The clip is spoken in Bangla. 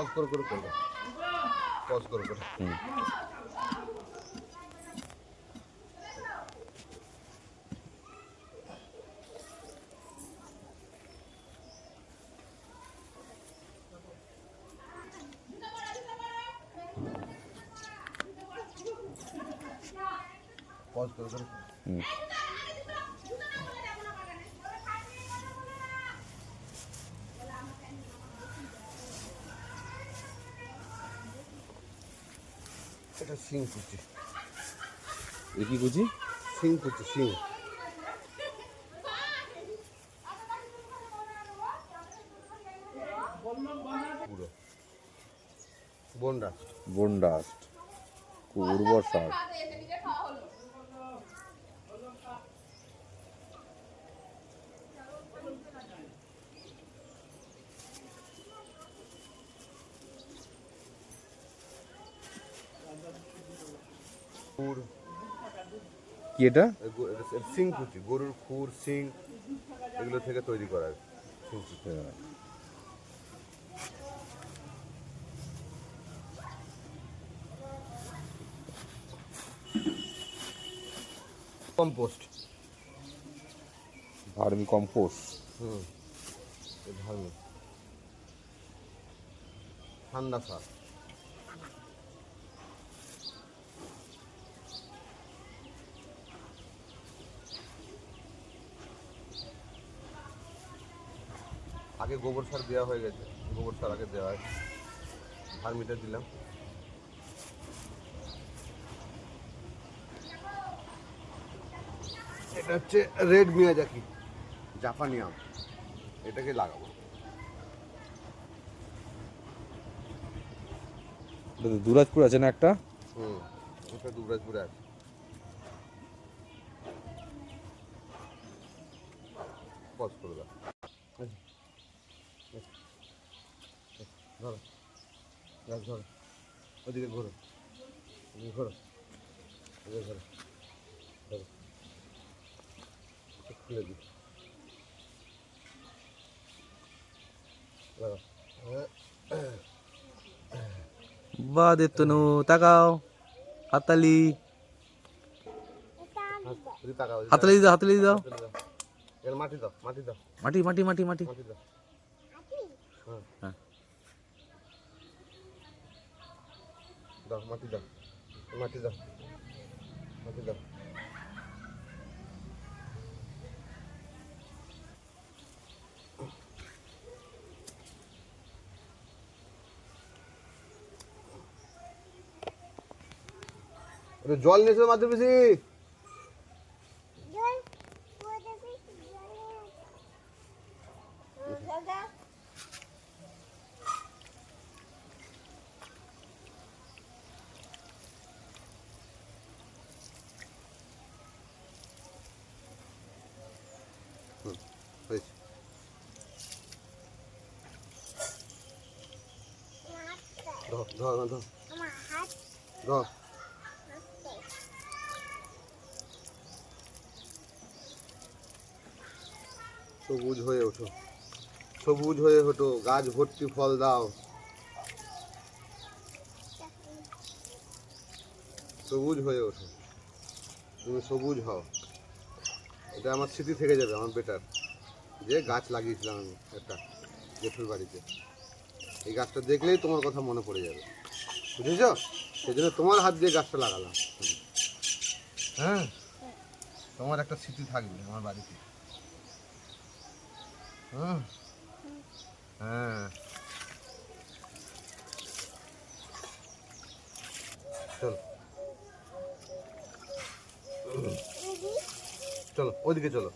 পজ করে করে করবে পজ করে করে পজ করে করে হুম। এটা সিং কুচি। এ কি কুচি? সিং কুচি সিং পুরো। বন্ডাস্ট বনডাস্ট উর্বর সার খুর কি এটা? সিং কুচি গরুর খুর সিং এগুলো থেকে তৈরি করা। কম্পোস্ট। Vermicompost. হুম এ ঠান্ডা সার। আগে গোবর সার দেওয়া হয়ে গেছে। গোবর সার আগে দেওয়া হয়। ভার্মিটা দিলাম। এটা হচ্ছে রেড মিয়াজাকি। জাপানি আম। এটাকে লাগাবো। দুরাজপুর আছে না একটা? হুম এটা দুবরাজপুরে আছে। পজ করে দাও। ধরো। গাছ ধরো। ওদিকে ঘোরো। ওদিকে ঘোরো। ওদিকে ঘোরো। ধরো। খুলে দিই। বা দেতনু তাকাও। হাতালি হাতালি দাও হাতালি দাও। মাটি দাও মাটি দাও। মাটি মাটি মাটি মাটি। মাটি দাও। হ্যাঁ। দাও মাটি দাও মাটি দাও মাটি দাও। জল নিয়েছিল মাত্র হয়েছে। ধর সবুজ হয়ে ওঠো। সবুজ হয়ে ওঠো, গাছ ভর্তি ফল দাও। সবুজ হয়ে ওঠো। তুমি সবুজ হও। এটা আমার স্মৃতি থেকে যাবে, আমার বেটার যে গাছ লাগিয়েছিলাম আমি একটা জেঠুর বাড়িতে, এই গাছটা দেখলেই তোমার কথা মনে পড়ে যাবে। বুঝেছ? সেই জন্য তোমার হাত দিয়ে গাছটা লাগালাম। হ্যাঁ? তোমার একটা স্মৃতি থাকবে আমার বাড়িতে। হুম? হ্যাঁ। চলো। চলো ওইদিকে চলো।